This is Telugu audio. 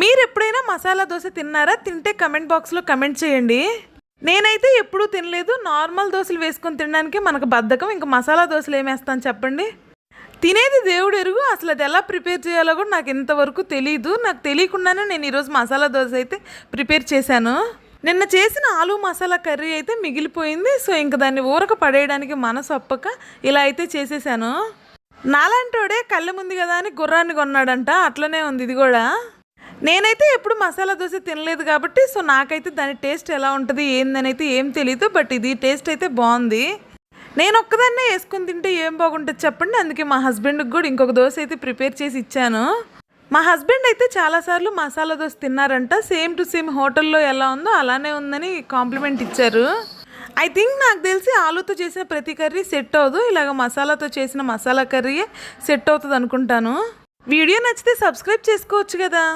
మీరు ఎప్పుడైనా మసాలా దోశ తిన్నారా? తింటే కమెంట్ బాక్స్లో కమెంట్ చేయండి. నేనైతే ఎప్పుడూ తినలేదు. నార్మల్ దోశలు వేసుకొని తినడానికి మనకు బద్ధకం. ఇంకా మసాలా దోశలు ఏమేస్తాను చెప్పండి? తినేది దేవుడు ఎరుగు. అసలు అది ఎలా ప్రిపేర్ చేయాలో కూడా నాకు ఇంతవరకు తెలియదు నాకు తెలియకుండానే నేను ఈరోజు మసాలా దోశ అయితే ప్రిపేర్ చేశాను. నిన్న చేసిన ఆలు మసాలా కర్రీ అయితే మిగిలిపోయింది. సో ఇంక దాన్ని ఊరక పడేయడానికి మనసు అప్పక ఇలా అయితే చేసేసాను నాలాంటోడే కళ్ళు ముందు కదా అని గుర్రాన్ని కొన్నాడంట. అట్లనే ఉంది. ఇది కూడా. నేనైతే ఎప్పుడు మసాలా దోశ తినలేదు కాబట్టి సో నాకైతే దాని టేస్ట్ ఎలా ఉంటుంది ఏందనైతే ఏం తెలియదు బట్ ఇది టేస్ట్ అయితే బాగుంది. నేను ఒక్కదాన్నే వేసుకుని తింటే ఏం బాగుంటుంది చెప్పండి. అందుకే మా హస్బెండ్కి కూడా ఇంకొక దోశ అయితే ప్రిపేర్ చేసి ఇచ్చాను. మా హస్బెండ్ అయితే చాలాసార్లు మసాలా దోశ తిన్నారంట. సేమ్ టు సేమ్ హోటల్లో ఎలా ఉందో అలానే ఉందని కాంప్లిమెంట్ ఇచ్చారు. ఐ థింక్ నాకు తెలిసి ఆలూతో చేసిన ప్రతి కర్రీ సెట్ అవ్వదు. ఇలాగ మసాలాతో చేసిన మసాలా కర్రీయే సెట్ అవుతుంది అనుకుంటాను వీడియో నచ్చితే సబ్స్క్రైబ్ చేసుకోవచ్చు కదా.